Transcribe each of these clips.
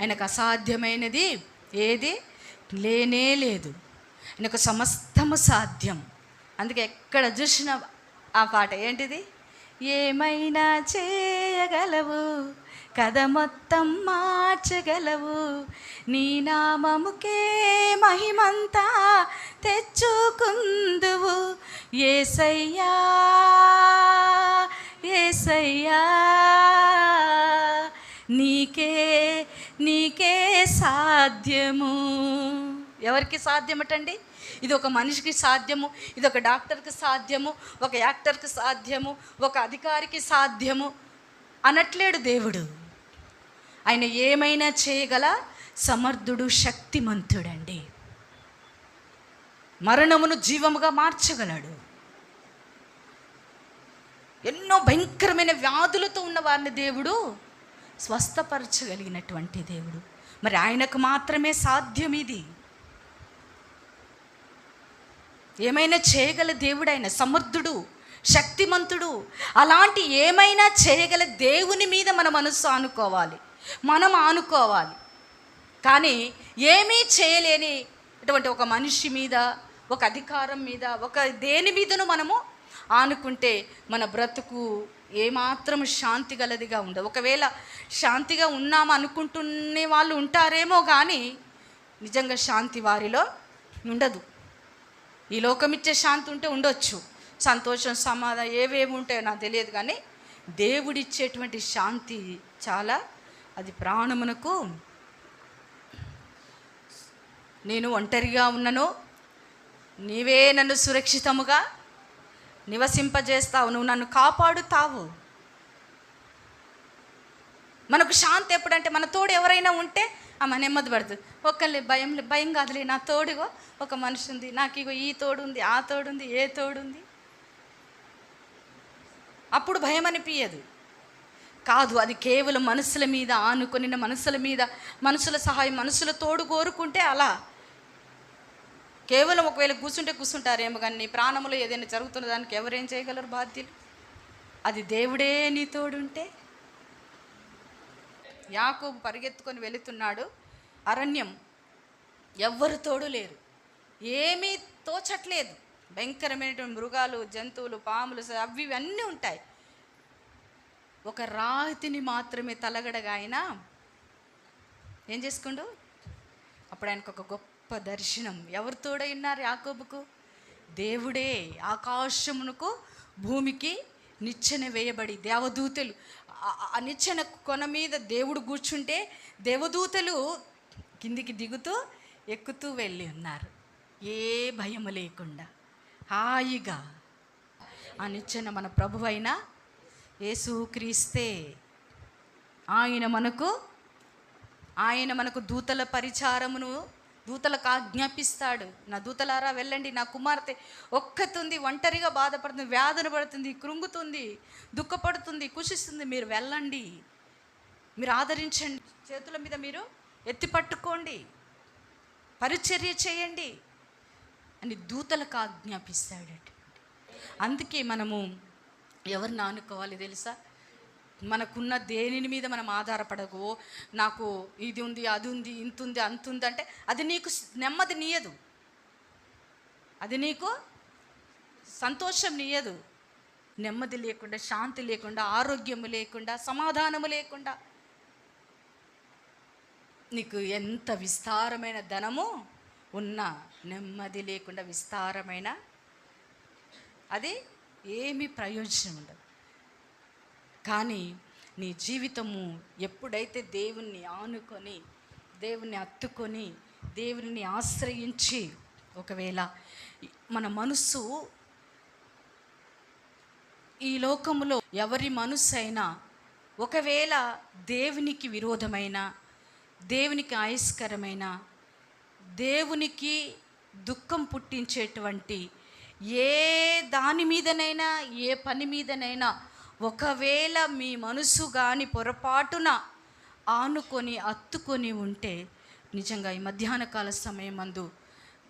ఆయనకు అసాధ్యమైనది ఏది? లేనే లేదు. ఆయనకు సమస్తము సాధ్యం. అందుకే ఎక్కడ చూసిన ఆ పాట ఏంటిది? ఏమైనా చేయగలవు? కథ మొత్తం మార్చగలవు? నీ నామముకే మహిమంతా తెచ్చుకుందువు? ఏసయ్యా ఏసయ్యా నీకే నీకే సాధ్యము. ఎవరికి సాధ్యమటండి? ఇది ఒక మనిషికి సాధ్యము ఇది ఒక డాక్టర్కి సాధ్యము ఒక యాక్టర్కి సాధ్యము ఒక అధికారికి సాధ్యము అనట్లేడు దేవుడు. ఆయన ఏమైనా చేయగల సమర్థుడు శక్తిమంతుడండి. మరణమును జీవముగా మార్చగలడు. ఎన్నో భయంకరమైన వ్యాధులతో ఉన్న వారిని దేవుడు స్వస్థపరచగలిగినటువంటి దేవుడు. మరి ఆయనకు మాత్రమే సాధ్యం ఇది. ఏమైనా చేయగల దేవుడు ఆయన సమర్థుడు శక్తిమంతుడు అలాంటి ఏమైనా చేయగల దేవుని మీద మన మనస్సు ఆనుకోవాలి. మనం ఆనుకోవాలి. కానీ ఏమీ చేయలేని అటువంటి ఒక మనిషి మీద ఒక అధికారం మీద ఒక దేని మీదను మనము ఆనుకుంటే మన బ్రతుకు ఏమాత్రం శాంతి గలదిగా ఉండదు. ఒకవేళ శాంతిగా ఉన్నాము అనుకుంటునే వాళ్ళు ఉంటారేమో కానీ నిజంగా శాంతి వారిలో ఉండదు. ఈ లోకం ఇచ్చే శాంతి ఉంటే ఉండొచ్చు. సంతోషం సమాధానం ఏవేవి ఉంటాయో నాకు తెలియదు కానీ దేవుడిచ్చేటువంటి శాంతి చాలా అది ప్రాణమునకు నేను ఒంటరిగా ఉన్నను. నీవే నన్ను సురక్షితముగా నివసింపజేస్తావు నువ్వు నన్ను కాపాడుతావు. మనకు శాంతి ఎప్పుడంటే మన తోడు ఎవరైనా ఉంటే ఆమె నెమ్మది పడుతుంది. ఒక్కళ్ళే భయం భయం కాదులే నా తోడుగో ఒక మనిషి ఉంది. నాకు ఇగో ఈ తోడు ఉంది ఆ తోడు ఉంది ఏ తోడు ఉంది. అప్పుడు భయం అనిపించదు కాదు అది కేవలం మనసుల మీద ఆనుకొని మనసుల మీద మనసుల సహాయం మనసుల తోడు కోరుకుంటే అలా కేవలం ఒకవేళ కూర్చుంటే కూర్చుంటారేమో కానీ నీ ప్రాణంలో ఏదైనా జరుగుతున్న దానికి ఎవరేం చేయగలరు బాధ్యులు? అది దేవుడే నీ తోడుంటే. యాకోబు పరిగెత్తుకొని వెళుతున్నాడు. అరణ్యం ఎవ్వరు తోడు లేరు. ఏమీ తోచట్లేదు. భయంకరమైనటువంటి మృగాలు జంతువులు పాములు అవి ఇవన్నీ ఉంటాయి. ఒక రాతిని మాత్రమే తలగడగా ఆయన ఏం చేసుకుండు? అప్పుడు ఆయనకు ఒక గొప్ప దర్శనం. ఎవరు తోడైనారు యాకోబుకు? దేవుడే ఆకాశమునకు భూమికి నిచ్చెన వేయబడి దేవదూతలు. ఆ- నిచ్చెన కొన మీద దేవుడు కూర్చుంటే దేవదూతలు కిందికి దిగుతూ ఎక్కుతూ వెళ్ళి ఉన్నారు. ఏ భయం లేకుండా హాయిగా ఆ నిచ్చెన మన ప్రభువైన యేసుక్రీస్తే ఆయన మనకు ఆయన మనకు దూతల పరిచారమును దూతలకు ఆజ్ఞాపిస్తాడు. నా దూతలారా వెళ్ళండి. నా కుమార్తె ఒక్కతుంది ఒంటరిగా బాధపడుతుంది వ్యాధన పడుతుంది కృంగుతుంది దుఃఖపడుతుంది కుషిస్తుంది. మీరు వెళ్ళండి. మీరు ఆదరించండి. చేతుల మీద మీరు ఎత్తి పట్టుకోండి. పరిచర్య చేయండి అని దూతలకు ఆజ్ఞాపిస్తాడు అందుకే మనము ఎవరిని ఆనుకోవాలి తెలుసా? మనకున్న దేనిని మీద మనం ఆధారపడకు. నాకు ఇది ఉంది అది ఉంది ఇంత ఉంది అంత ఉంది అంటే అది నీకు నెమ్మది నీయదు. అది నీకు సంతోషం నీయదు. నెమ్మది లేకుండా శాంతి లేకుండా ఆరోగ్యము లేకుండా సమాధానము లేకుండా. నీకు ఎంత విస్తారమైన ధనము ఉన్నా నెమ్మది లేకుండా విస్తారమైన అది ఏమి ప్రయోజనం ఉండదు కానీ నీ జీవితము ఎప్పుడైతే దేవుణ్ణి ఆనుకొని దేవుణ్ణి అత్తుకొని దేవుని ఆశ్రయించి ఒకవేళ మన మనస్సు ఈ లోకములో ఎవరి మనస్సు అయినా ఒకవేళ దేవునికి విరోధమైన దేవునికి ఆయస్కరమైన దేవునికి దుఃఖం పుట్టించేటువంటి ఏ దాని మీదనైనా ఏ పని మీదనైనా ఒకవేళ మీ మనసు కానీ పొరపాటున ఆనుకొని అత్తుకొని ఉంటే నిజంగా ఈ మధ్యాహ్న కాల సమయం అందు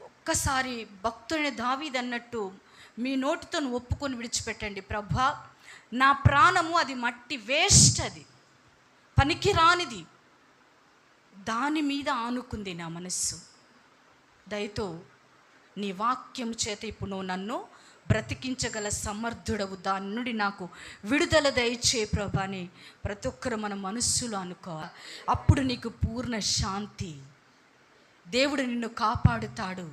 ఒక్కసారి భక్తుని దావీదన్నట్టు మీ నోటితో ఒప్పుకొని విడిచిపెట్టండి. ప్రభా నా ప్రాణము అది మట్టి వేస్ట్ అది. పనికిరానిది. దాని మీద ఆనుకుంది నా మనస్సు. దయతో నీ వాక్యం చేత ఇప్పుడు నువ్వు నన్ను బ్రతికించగల సమర్థుడవు. దాని నుండి నాకు విడుదల దయచే ప్రభాని ప్రతి ఒక్కరు మన మనస్సులో అనుకో. అప్పుడు నీకు పూర్ణ శాంతి. దేవుడు నిన్ను కాపాడుతాడు.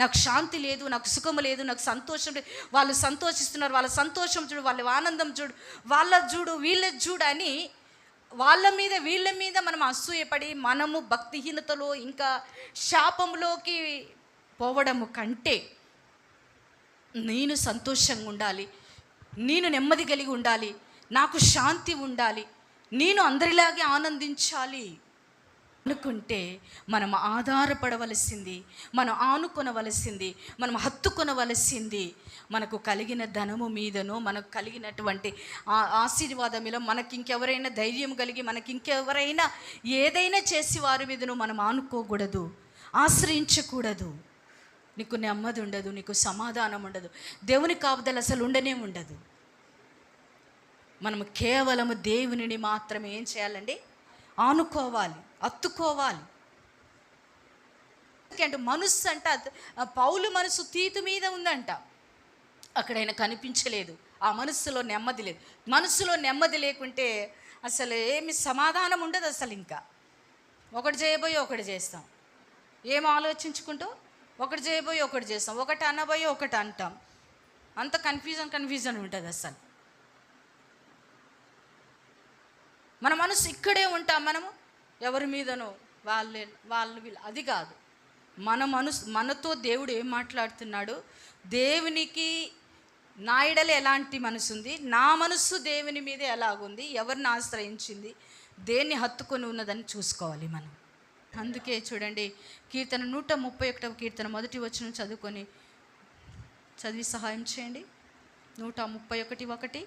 నాకు శాంతి లేదు నాకు సుఖము లేదు నాకు సంతోషం లేదు. వాళ్ళు సంతోషిస్తున్నారు వాళ్ళ సంతోషం చూడు వాళ్ళ ఆనందం చూడు వాళ్ళ చూడు వీళ్ళ చూడు అని వాళ్ళ మీద వీళ్ళ మీద మనం అసూయపడి మనము భక్తిహీనతలో ఇంకా శాపంలోకి పోవడము కంటే నేను సంతోషంగా ఉండాలి. నేను నెమ్మది కలిగి ఉండాలి. నాకు శాంతి ఉండాలి. నేను అందరిలాగే ఆనందించాలి. అనుకుంటే మనం ఆధారపడవలసింది మనం ఆనుకొనవలసింది మనం హత్తుకొనవలసింది మనకు కలిగిన ధనము మీదనో మనకు కలిగినటువంటి ఆ మనకి ఇంకెవరైనా ధైర్యం కలిగి మనకి ఇంకెవరైనా ఏదైనా చేసి వారి మీదనో మనం ఆనుకోకూడదు ఆశ్రయించకూడదు. నీకు నెమ్మది ఉండదు నీకు సమాధానం ఉండదు. దేవుని కాపుదలు అసలు ఉండనే ఉండదు. మనము కేవలము దేవునిని మాత్రమే ఏం చేయాలండి? ఆనుకోవాలి అత్తుకోవాలి. ఎందుకంటే మనస్సు అంట పౌలు మనసు తీతు మీద ఉందంట. అక్కడ ఆయన కనిపించలేదు. ఆ మనస్సులో నెమ్మది లేదు. మనస్సులో నెమ్మది లేకుంటే అసలు ఏమి సమాధానం ఉండదు అసలు ఇంకా. ఒకటి చేయబోయి ఒకటి చేస్తాం. ఏం ఆలోచించుకుంటూ? ఒకటి చేయబోయి ఒకటి చేస్తాం. ఒకటి అనబోయి ఒకటి అంటాం. అంత కన్ఫ్యూజన్ కన్ఫ్యూజన్ ఉంటుంది అసలు. మన మనసు ఇక్కడే ఉంటాం మనము. ఎవరి మీదనో వాళ్ళే వాళ్ళు వీళ్ళు. అది కాదు. మన మనసు మనతో దేవుడు ఏం మాట్లాడుతున్నాడు? దేవునికి నా ఎడల ఎలాంటి మనసు ఉంది? నా మనస్సు దేవుని మీద ఎలాగుంది? ఎవరిని ఆశ్రయించింది? దేన్ని హత్తుకొని ఉన్నదని చూసుకోవాలి మనం. అందుకే చూడండి కీర్తన నూట ముప్పై ఒకటవ కీర్తన మొదటి వచ్చిన చదువుకొని చదివి సహాయం చేయండి. నూట ముప్పై ఒకటి ఒకటి.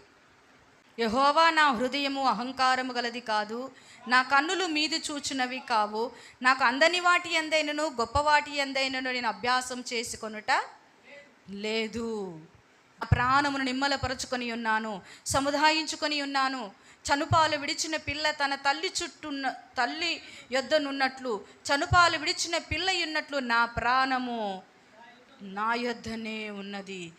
యహోవా నా హృదయము అహంకారము గలది కాదు నా కన్నులు మీది చూచినవి కావు. నాకు అందని వాటి ఎందైనను గొప్ప వాటి ఎందైనను నేను అభ్యాసం చేసుకొనుట లేదు. ప్రాణమును నిమ్మలపరుచుకొని ఉన్నాను సముదాయించుకొని ఉన్నాను. చనుపాలు విడిచిన పిల్ల తన తల్లి చుట్టూన్న తల్లి యొద్దనున్నట్లు చనుపాలు విడిచిన పిల్ల ఉన్నట్లు నా ప్రాణము నా యొద్దనే ఉన్నది.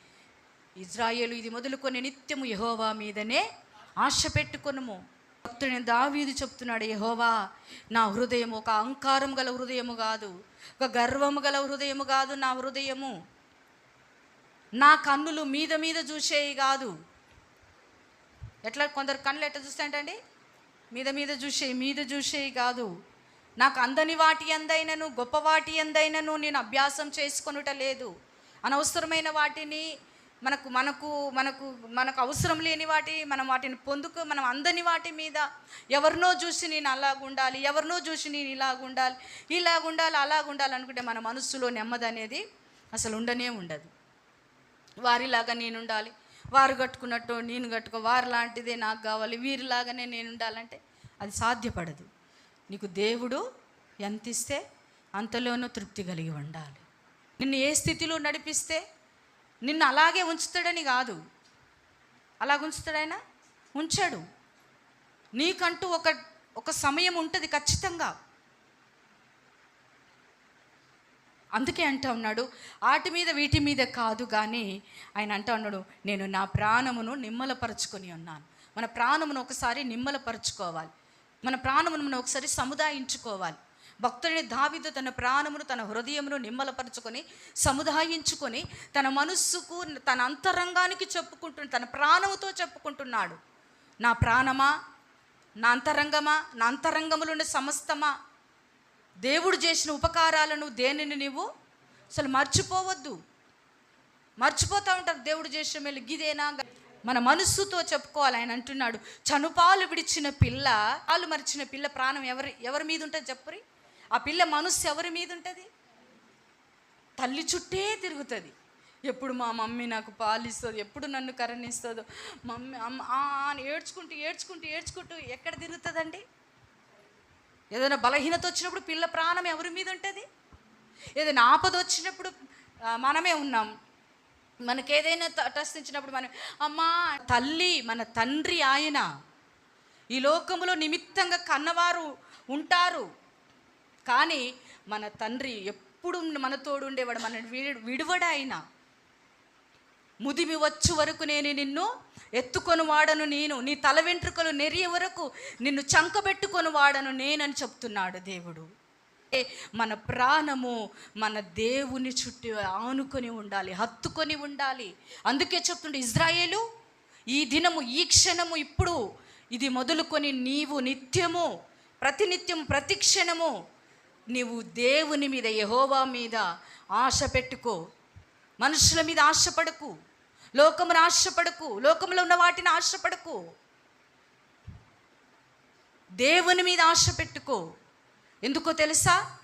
ఇజ్రాయేలు ఇది మొదలుకొని నిత్యము యహోవా మీదనే ఆశ పెట్టుకొనుము. భక్తుని దావీదు చెప్తున్నాడు యహోవా నా హృదయం ఒక అహంకారం గల హృదయము కాదు ఒక గర్వము గల హృదయము కాదు నా హృదయము. నా కన్నులు మీద మీద చూసేవి కాదు ఎట్లా కొందరు కళ్ళు ఎట్లా చూస్తాయంటండి మీద మీద చూసేవి మీద చూసేవి కాదు. నాకు అందని వాటి ఎందైనను గొప్ప వాటి ఎందైనను నేను అభ్యాసం చేసుకొనుట లేదు. అనవసరమైన వాటిని మనకు మనకు మనకు మనకు అవసరం లేని వాటి మనం వాటిని పొందుకు మనం అందని వాటి మీద ఎవరినో చూసి నేను అలాగుండాలి ఎవరినో చూసి నేను ఇలాగుండాలి ఇలాగుండాలి అలాగుండాలి అనుకుంటే మన మనస్సులో నెమ్మది అనేది అసలు ఉండనే ఉండదు. వారిలాగా నేను ఉండాలి వారు కట్టుకున్నట్టు నేను కట్టుకో వారు లాంటిదే నాకు కావాలి వీరిలాగానే నేను ఉండాలంటే అది సాధ్యపడదు. నీకు దేవుడు ఎంత ఇస్తే అంతలోనూ తృప్తి కలిగి ఉండాలి. నిన్ను ఏ స్థితిలో నడిపిస్తే నిన్ను అలాగే ఉంచుతాడని కాదు. అలాగ ఉంచుతాడైనా ఉంచాడు. నీకంటూ ఒక ఒక సమయం ఉంటుంది ఖచ్చితంగా. అందుకే అంటా ఉన్నాడు ఆటి మీద వీటి మీద కాదు కానీ ఆయన అంటా ఉన్నాడు నేను నా ప్రాణమును నిమ్మలపరుచుకొని ఉన్నాను. మన ప్రాణమును ఒకసారి నిమ్మలపరుచుకోవాలి. మన ప్రాణమును మనం ఒకసారి సముదాయించుకోవాలి. భక్తుడిని దావిదు తన ప్రాణమును తన హృదయమును నిమ్మలపరుచుకొని సముదాయించుకొని తన మనస్సుకు తన అంతరంగానికి చెప్పుకుంటు తన ప్రాణముతో చెప్పుకుంటున్నాడు. నా ప్రాణమా? నా అంతరంగమా? నా అంతరంగములున్న సమస్తమా? దేవుడు చేసిన ఉపకారాలను దేనిని నీవు? అసలు మర్చిపోవద్దు. మర్చిపోతూ ఉంటారు దేవుడు చేసిన మేలు. గిదేనా? మన మనస్సుతో చెప్పుకోవాలి. ఆయన అంటున్నాడు చనుపాలు విడిచిన పిల్ల పాలు మరిచిన పిల్ల ప్రాణం ఎవరి ఎవరి మీద ఉంటుంది చెప్పురి? ఆ పిల్ల మనస్సు ఎవరి మీద ఉంటుంది? తల్లి చుట్టే తిరుగుతుంది. ఎప్పుడు మా మమ్మీ నాకు పాలిస్తుంది ఎప్పుడు నన్ను కరణిస్తుందో మమ్మీ అమ్మ అని ఏడ్చుకుంటూ ఏడ్చుకుంటూ ఏడ్చుకుంటూ ఎక్కడ తిరుగుతుందండి? ఏదైనా బలహీనత వచ్చినప్పుడు పిల్ల ప్రాణం ఎవరి మీద ఉంటుంది? ఏదైనా ఆపద వచ్చినప్పుడు మనమే ఉన్నాం. మనకేదైనా తటస్థించినప్పుడు మనం అమ్మా తల్లి మన తండ్రి ఆయన ఈ లోకములో నిమిత్తంగా కన్నవారు ఉంటారు. కానీ మన తండ్రి ఎప్పుడు మన తోడు ఉండేవాడు మన విడువడ ఆయన. ముదిమి వచ్చు వరకు నేను నిన్ను ఎత్తుకొని వాడను నేను. నీ తల వెంట్రుకలు నెరియ వరకు నిన్ను చంకబెట్టుకొని వాడను నేనని చెప్తున్నాడు దేవుడు. మన ప్రాణము మన దేవుని చుట్టూ ఆనుకొని ఉండాలి హత్తుకొని ఉండాలి. అందుకే చెప్తుండే ఇజ్రాయేలు ఈ దినము ఈ క్షణము ఇప్పుడు ఇది మొదలుకొని నీవు నిత్యము ప్రతినిత్యం ప్రతి క్షణము నీవు దేవుని మీద యహోవా మీద ఆశ పెట్టుకో. మనుషుల మీద ఆశపడకు. లోకమును ఆశపడకు లోకంలో ఉన్న వాటిని ఆశపడకు. దేవుని మీద ఆశ పెట్టుకో. ఎందుకో తెలుసా?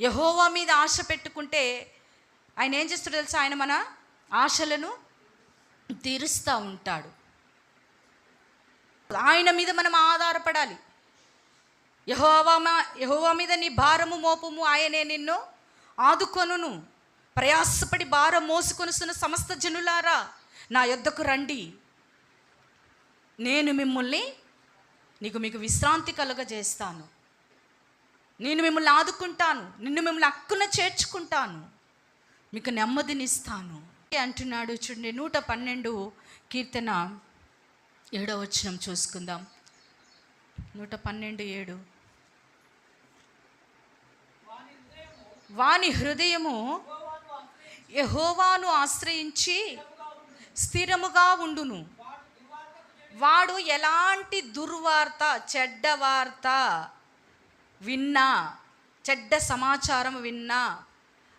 యహోవా మీద ఆశ పెట్టుకుంటే ఆయన ఏం చేస్తాడు తెలుసా? ఆయన మన ఆశలను తీరుస్తూ ఉంటాడు. ఆయన మీద మనం ఆధారపడాలి. యహోవా యహోవా మీద నీ భారము మోపము ఆయనే నిన్ను ఆదుకొనును. ప్రయాసపడి భారం మోసుకొనుస్తున్న సమస్త జనులారా నా యొద్దకు రండి. నేను మిమ్మల్ని నీకు మీకు విశ్రాంతి కలుగజేస్తాను. నేను మిమ్మల్ని ఆదుకుంటాను నిన్ను మిమ్మల్ని అక్కున చేర్చుకుంటాను. మీకు నెమ్మదినిస్తాను. అంటున్నాడు చూడండి నూట పన్నెండు కీర్తన ఏడో వచ్చినం చూసుకుందాం. నూట పన్నెండు ఏడు. వాని హృదయము యహోవాను ఆశ్రయించి స్థిరముగా ఉండును. వాడు ఎలాంటి దుర్వార్త చెడ్డ వార్త విన్నా చెడ్డ సమాచారం విన్నా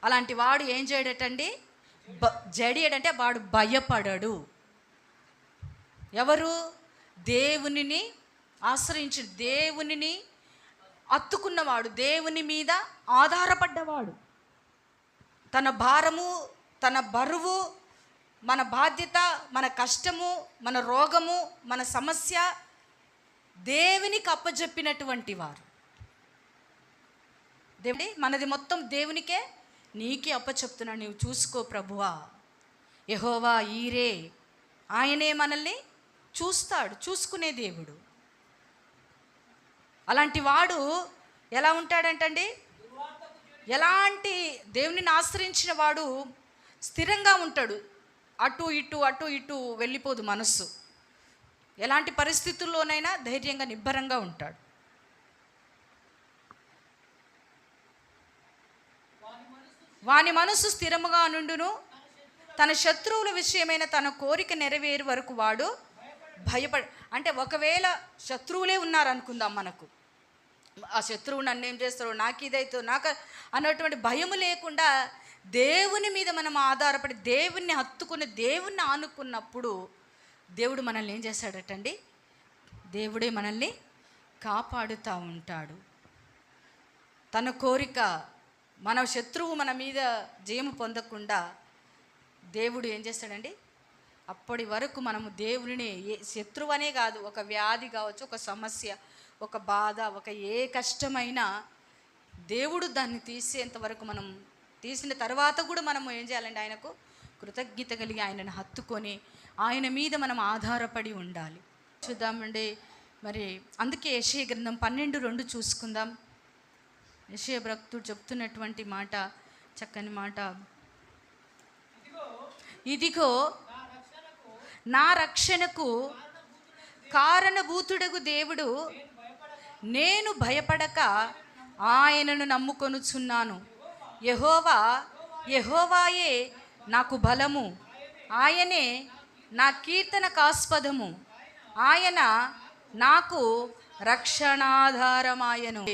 అలాంటి వాడు ఏం చేయడటండి? బ జడియడంటే వాడు భయపడడు. ఎవరు? దేవునిని ఆశ్రయించి దేవునిని అత్తుకున్నవాడు దేవుని మీద ఆధారపడ్డవాడు. తన భారము తన బరువు మన బాధ్యత మన కష్టము మన రోగము మన సమస్య దేవునికి అప్పజెప్పినటువంటి వారు. దేవుడి మనది మొత్తం దేవునికే నీకే అప్పచెప్తున్నా నీవు చూసుకో ప్రభువా. యహోవా ఈరే. ఆయనే మనల్ని చూస్తాడు చూసుకునే దేవుడు. అలాంటి వాడు ఎలా ఉంటాడంటండి? ఎలాంటి దేవునిని ఆశ్రయించిన వాడు స్థిరంగా ఉంటాడు. అటు ఇటు అటు ఇటు వెళ్ళిపోదు మనస్సు. ఎలాంటి పరిస్థితుల్లోనైనా ధైర్యంగా నిబ్బరంగా ఉంటాడు. వాని మనసు స్థిరముగా నుండును తన శత్రువుల విషయమైన తన కోరిక నెరవేరు వరకు వాడు భయపడ అంటే ఒకవేళ శత్రువులే ఉన్నారనుకుందాం మనకు. ఆ శత్రువు నన్ను ఏం చేస్తాడు నాకు ఇదైతే నాకు అన్నటువంటి భయము లేకుండా దేవుని మీద మనం ఆధారపడి దేవుణ్ణి హత్తుకుని దేవుణ్ణి ఆనుకున్నప్పుడు దేవుడు మనల్ని ఏం చేస్తాడటండి? దేవుడే మనల్ని కాపాడుతూ ఉంటాడు. తన కోరిక మన శత్రువు మన మీద జయము పొందకుండా దేవుడు ఏం చేస్తాడండి? అప్పటి వరకు మనము దేవుని శత్రువు అనే కాదు ఒక వ్యాధి కావచ్చు ఒక సమస్య ఒక బాధ ఒక ఏ కష్టమైనా దేవుడు దాన్ని తీసేంత వరకు మనం తీసిన తర్వాత కూడా మనం ఏం చేయాలండి? ఆయనకు కృతజ్ఞత కలిగి ఆయనను హత్తుకొని ఆయన మీద మనం ఆధారపడి ఉండాలి. చూద్దామండి. మరి అందుకే యశయ గ్రంథం పన్నెండు రెండు చూసుకుందాం. యశయ భక్తుడు చెప్తున్నటువంటి మాట చక్కని మాట. ఇదిగో నా రక్షణకు కారణభూతుడగు దేవుడు నేను భయపడక ఆయనను నమ్ముకొనుచున్నాను. యహోవా యహోవాయే నాకు బలము. ఆయనే నా కీర్తన కాస్పదము ఆయన నాకు రక్షణాధారమాయను.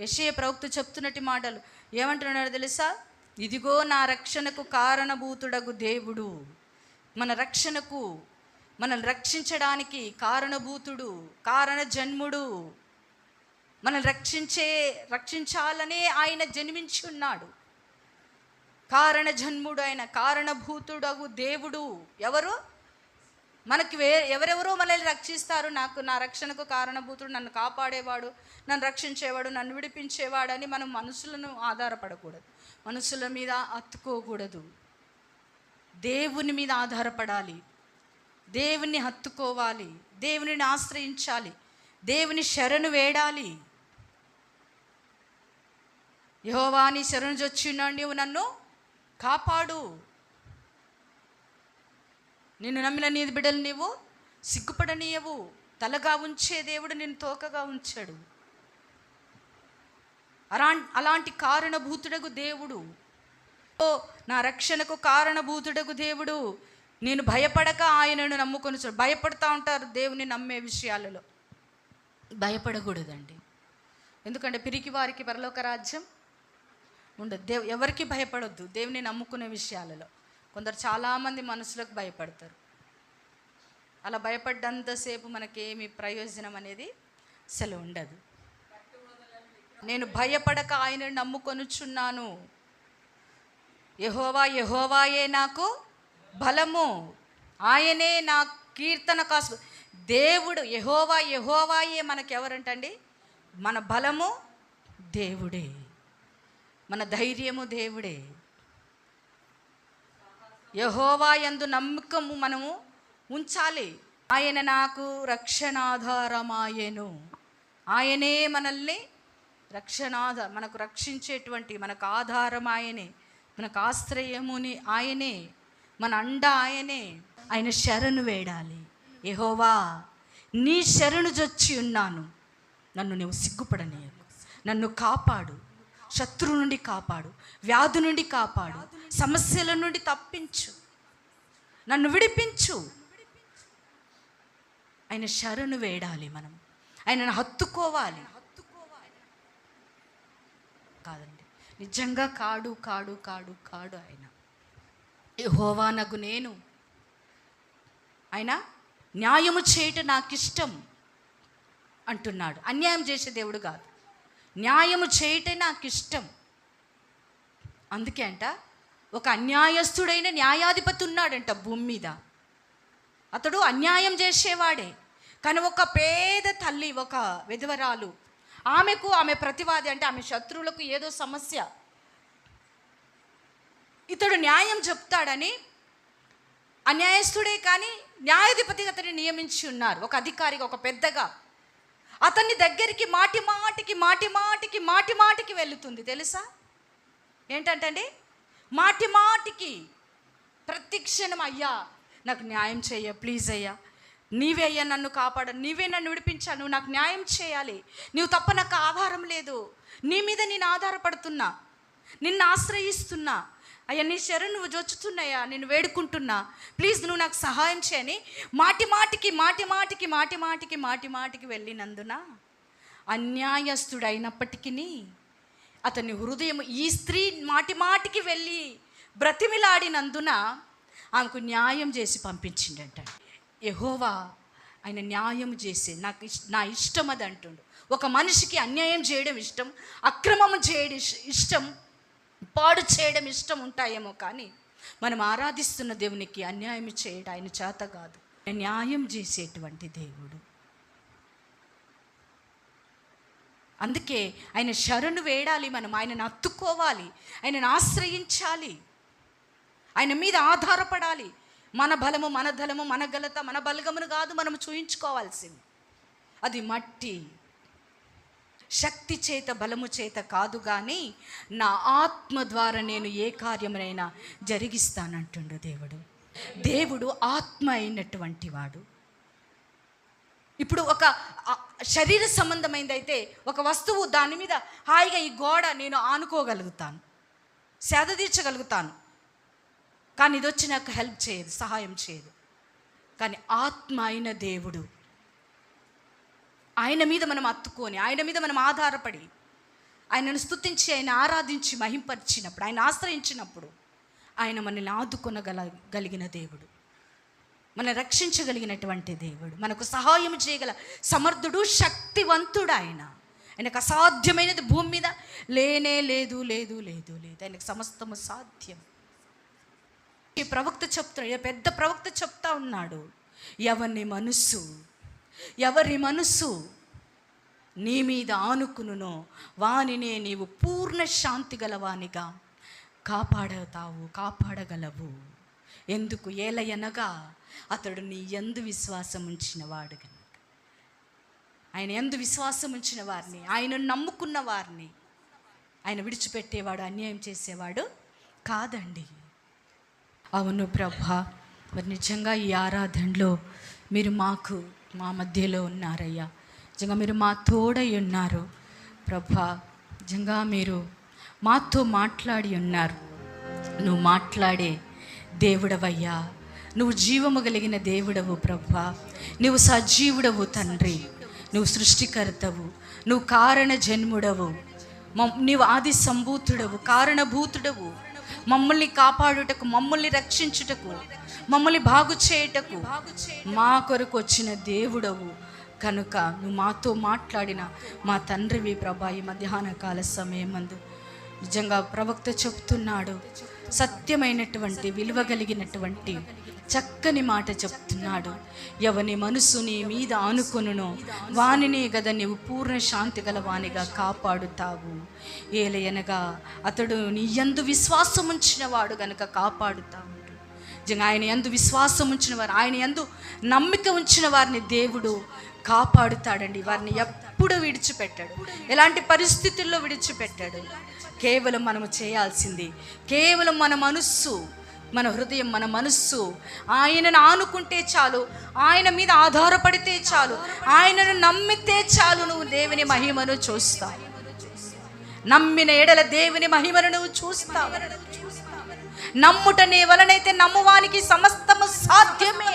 యశయ ప్రవక్త చెప్తున్నట్టు మాటలు ఏమంటున్నాడు తెలుసా? ఇదిగో నా రక్షణకు కారణభూతుడగు దేవుడు. మన రక్షణకు మనల్ని రక్షించడానికి కారణభూతుడు కారణ జన్ముడు మనల్ని రక్షించే రక్షించాలనే ఆయన జన్మించి ఉన్నాడు. కారణ జన్ముడు ఆయన కారణభూతుడగు దేవుడు ఎవరు? మనకి వే ఎవరెవరో మనల్ని రక్షిస్తారు. నాకు నా రక్షణకు కారణభూతుడు నన్ను కాపాడేవాడు నన్ను రక్షించేవాడు నన్ను విడిపించేవాడు అని మనం మనుషులను ఆధారపడకూడదు. మనుషుల మీద అత్తుకోకూడదు దేవుని మీద ఆధారపడాలి. దేవుని హత్తుకోవాలి. దేవునిని ఆశ్రయించాలి. దేవుని శరణు వేడాలి. యహోవాని శరణు చొచ్చున్నాడు నీవు నన్ను కాపాడు. నిన్ను నమ్మిన నీ బిడ్డలు నీవు సిగ్గుపడనీయవు. తలగా ఉంచే దేవుడు నిన్ను తోకగా ఉంచాడు. అలా అలాంటి కారణభూతుడగు దేవుడు. ఓ నా రక్షణకు కారణభూతుడగు దేవుడు. నేను భయపడక ఆయనను నమ్ముకొని భయపడతా ఉంటారు దేవుని నమ్మే విషయాలలో. భయపడకూడదండి. ఎందుకంటే పిరికి వారికి పరలోక రాజ్యం ఉండదు దేవ్ ఎవరికి భయపడొద్దు. దేవుని నమ్ముకునే విషయాలలో. కొందరు చాలామంది మనసులకు భయపడతారు. అలా భయపడ్డంతసేపు మనకేమి ప్రయోజనం అనేది అసలు ఉండదు. నేను భయపడక ఆయన నమ్ముకొనుచున్నాను. యహోవా యహోవాయే నాకు బలము. ఆయనే నా కీర్తన కాసు దేవుడు యహోవా యహోవాయే మనకెవరంటండి? మన బలము దేవుడే. మన ధైర్యము దేవుడే. యహోవా యందు నమ్మకము మనము ఉంచాలి. ఆయన నాకు రక్షణాధారమాయను. ఆయనే మనల్ని రక్షణాధ మనకు రక్షించేటువంటి మనకు ఆధారం ఆయనే. మనకు ఆశ్రయముని ఆయనే. మన అండ ఆయనే. ఆయన శరణు వేడాలి. యహోవా నీ శరణు జొచ్చి ఉన్నాను. నన్ను నువ్వు సిగ్గుపడనీయకు. నన్ను కాపాడు. శత్రువు నుండి కాపాడు వ్యాధి నుండి కాపాడు సమస్యల నుండి తప్పించు నన్ను విడిపించు. ఆయన శరణు వేడాలి మనం. ఆయనను హత్తుకోవాలి. కాదండి. నిజంగా కాడు కాడు కాడు కాడు ఆయన. యెహోవా నగు నేను. ఆయన న్యాయము చేయటం నాకు ఇష్టం అంటున్నాడు. అన్యాయం చేసే దేవుడు కాదు. న్యాయము చేయటే నాకు ఇష్టం అందుకే అంట ఒక అన్యాయస్తుడైన న్యాయాధిపతి ఉన్నాడంట భూమి మీద. అతడు అన్యాయం చేసేవాడే. కానీ ఒక పేద తల్లి ఒక విధవరాలు ఆమెకు ఆమె ప్రతివాది అంటే ఆమె శత్రువులకు ఏదో సమస్య. ఇతడు న్యాయం చెప్తాడని అన్యాయస్తుడే కానీ న్యాయాధిపతిగా అతన్ని నియమించి ఉన్నారు. ఒక అధికారిగా ఒక పెద్దగా. అతన్ని దగ్గరికి మాటి మాటికి మాటి మాటికి మాటి మాటికి వెళుతుంది తెలుసా? ఏంటంటండి? మాటి మాటికి ప్రతిక్షణం అయ్యా నాకు న్యాయం చేయ ప్లీజ్ అయ్యా. నీవే అయ్యా నన్ను కాపాడ నీవే నన్ను విడిపించా నువ్వు నాకు న్యాయం చేయాలి. నువ్వు తప్ప నాకు ఆధారం లేదు. నీ మీద నేను ఆధారపడుతున్నా. నిన్ను ఆశ్రయిస్తున్నా. అయ్యా నీ శరణు నువ్వు జొచ్చుతున్నాయా నేను వేడుకుంటున్నా. ప్లీజ్ నువ్వు నాకు సహాయం చేయని. మాటి మాటికి మాటి మాటికి మాటి మాటికి మాటి మాటికి వెళ్ళినందున అన్యాయస్తుడైనప్పటికీ అతని హృదయం ఈ స్త్రీ మాటి మాటికి వెళ్ళి బ్రతిమిలాడినందున ఆమెకు న్యాయం చేసి పంపించిండంట. యహోవా ఆయన న్యాయం చేసి నాకు నా ఇష్టం అది అంటుండు ఒక మనిషికి అన్యాయం చేయడం ఇష్టం అక్రమం చేయడం ఇష్- ఇష్టం పాడు చేయడం ఇష్టం ఉంటాయేమో కానీ మనం ఆరాధిస్తున్న దేవునికి అన్యాయం చేయడం ఆయన చేత కాదు. న్యాయం చేసేటువంటి దేవుడు. అందుకే ఆయన శరణు వేడాలి మనం. ఆయనను అత్తుకోవాలి. ఆయనను ఆశ్రయించాలి. ఆయన మీద ఆధారపడాలి. మన బలము మన ధలము మన గలత మన బలగమును కాదు మనం చూయించుకోవాల్సింది. అది మట్టి. శక్తి చేత బలము చేత కాదు కానీ నా ఆత్మ ద్వారా నేను ఏ కార్యమునైనా జరిగిస్తానంటుండు దేవుడు. దేవుడు ఆత్మ అయినటువంటి వాడు. ఇప్పుడు ఒక శరీర సంబంధమైందైతే అయితే ఒక వస్తువు దాని మీద హాయిగా ఈ గోడ నేను ఆనుకోగలుగుతాను. సేద తీర్చగలుగుతాను. కానీ ఇది వచ్చి నాకు హెల్ప్ చేయదు సహాయం చేయదు. కానీ ఆత్మ అయిన దేవుడు ఆయన మీద మనం అత్తుకొని ఆయన మీద మనం ఆధారపడి ఆయనను స్తుతించి ఆయన ఆరాధించి మహింపరిచినప్పుడు ఆయన ఆశ్రయించినప్పుడు ఆయన మనల్ని ఆదుకొనగల గలిగిన దేవుడు. మన రక్షించగలిగినటువంటి దేవుడు. మనకు సహాయం చేయగల సమర్థుడు శక్తివంతుడు ఆయన ఆయనకు అసాధ్యమైనది భూమి మీద లేనే లేదు లేదు లేదు లేదు. ఆయనకు సమస్తము సాధ్యం. ఈ ప్రవక్త చెప్తున్నాడు పెద్ద ప్రవక్త చెప్తా ఉన్నాడు ఎవరిని మనస్సు ఎవరి మనస్సు నీ మీద ఆనుకునునో వానినే నీవు పూర్ణ శాంతి గలవానిగా కాపాడతావు కాపాడగలవు. ఎందుకు ఏలయనగా అతడు నీ ఎందు విశ్వాసం ఉంచినవాడు కనుక ఆయన ఎందు విశ్వాసం ఉంచిన వారిని ఆయనను నమ్ముకున్న వారిని ఆయన విడిచిపెట్టేవాడు అన్యాయం చేసేవాడు కాదండి. అవును ప్రభా మరి నిజంగా ఈ ఆరాధనలో మీరు మాకు మా మధ్యలో ఉన్నారయ్యా. నిజంగా మీరు మా తోడై ఉన్నారు. ప్రభా నిజంగా మీరు మాతో మాట్లాడి ఉన్నారు. నువ్వు మాట్లాడే దేవుడవయ్యా. నువ్వు జీవము కలిగిన దేవుడవు ప్రభా. నువ్వు సజీవుడవు తండ్రి. నువ్వు సృష్టికర్తవు. నువ్వు కారణ జన్ముడవు. మమ్- నీవు ఆది సంభూతుడవు కారణభూతుడవు. మమ్మల్ని కాపాడుటకు మమ్మల్ని రక్షించుటకు మమ్మల్ని బాగు చేయుటకు. మా కొరకు వచ్చిన దేవుడవు. కనుక నువ్వు మాతో మాట్లాడిన మా తండ్రివి ప్రభా ఈ మధ్యాహ్న కాల సమయమందు. నిజంగా ప్రవక్త చెప్తున్నాడు సత్యమైనటువంటి విలువ కలిగినటువంటి చక్కని మాట చెప్తున్నాడు. ఎవని మనసు నీ మీద ఆనుకొనునో వానినే గద నీవు పూర్ణ శాంతి గల వానిగా కాపాడుతావు. ఏలయనగా అతడు నీ ఎందు విశ్వాసం ఉంచిన వాడు గనక కాపాడుతావు. నిజంగా ఆయన ఎందు విశ్వాసం ఉంచిన వారు ఆయన ఎందు నమ్మిక ఉంచిన వారిని దేవుడు కాపాడుతాడండి. వారిని ఎప్పుడు విడిచిపెట్టాడు. ఎలాంటి పరిస్థితుల్లో విడిచిపెట్టాడు? కేవలం మనము చేయాల్సింది కేవలం మన మనస్సు మన హృదయం మన మనస్సు ఆయనను ఆనుకుంటే చాలు ఆయన మీద ఆధారపడితే చాలు ఆయనను నమ్మితే చాలు నువ్వు దేవుని మహిమను చూస్తావు. నమ్మిన ఎడల దేవుని మహిమను నువ్వు చూస్తావు. నమ్ముట నీ వలనైతే నమ్మువానికి సమస్తము సాధ్యమే.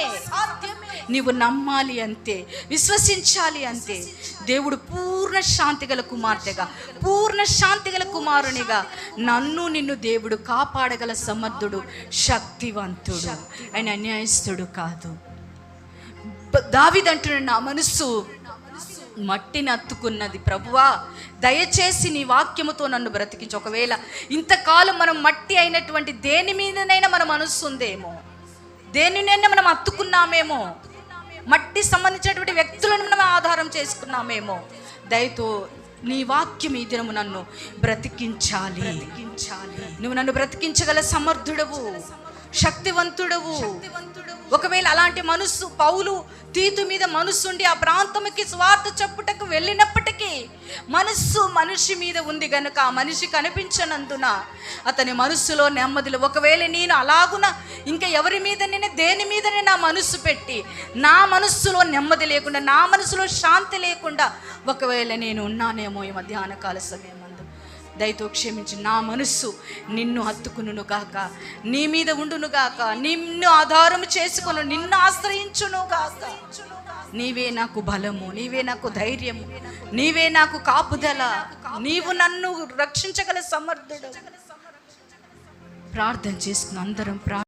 నీవు నమ్మాలి అంతే విశ్వసించాలి అంతే. దేవుడు పూర్ణ శాంతి గల కుమార్తెగా పూర్ణ శాంతి గల కుమారునిగా నన్ను నిన్ను దేవుడు కాపాడగల సమర్థుడు శక్తివంతుడు ఆయన అన్యాయస్తుడు కాదు. దావీదంటున్నాడు నా మనస్సు మట్టిని అత్తుకున్నది ప్రభువా దయచేసి నీ వాక్యముతో నన్ను బ్రతికించు. ఒకవేళ ఇంతకాలం మనం మట్టి అయినటువంటి దేని మీదనైనా మన మనస్సు ఉందేమో దేనినైనా మనం అత్తుకున్నామేమో మట్టి సంబంధించినటువంటి వ్యక్తులను మనం ఆధారం చేసుకున్నామేమో దయతో నీ వాక్యం ఈ దినము నన్ను బ్రతికించాలి. బ్రతికించాలి. నువ్వు నన్ను బ్రతికించగల సమర్థుడవు శక్తివంతుడవు. ఒకవేళ అలాంటి మనస్సు పౌలు తీతు మీద మనస్సుండి ఆ ప్రాంతంకి స్వార్థ చెప్పుటకు వెళ్ళినప్పటికీ మనస్సు మనిషి మీద ఉంది గనుక ఆ మనిషి కనిపించనందున అతని మనస్సులో నెమ్మదిలు ఒకవేళ నేను అలాగున ఇంకా ఎవరి మీద నేను దేని మీదనే నా మనస్సు పెట్టి నా మనస్సులో నెమ్మది లేకుండా నా మనసులో శాంతి లేకుండా ఒకవేళ నేను ఉన్నానేమో ఈ మధ్యాహ్న కాల సమయం దయతో క్షమించి. నా మనస్సు నిన్ను హత్తుకును గాక. నీ మీద ఉండును గాక. నిన్ను ఆధారం చేసుకును నిన్ను ఆశ్రయించును గాక. నీవే నాకు బలము నీవే నాకు ధైర్యము నీవే నాకు కాపుదల. నీవు నన్ను రక్షించగల సమర్థుడు. ప్రార్థన చేసుకుని అందరం ప్రా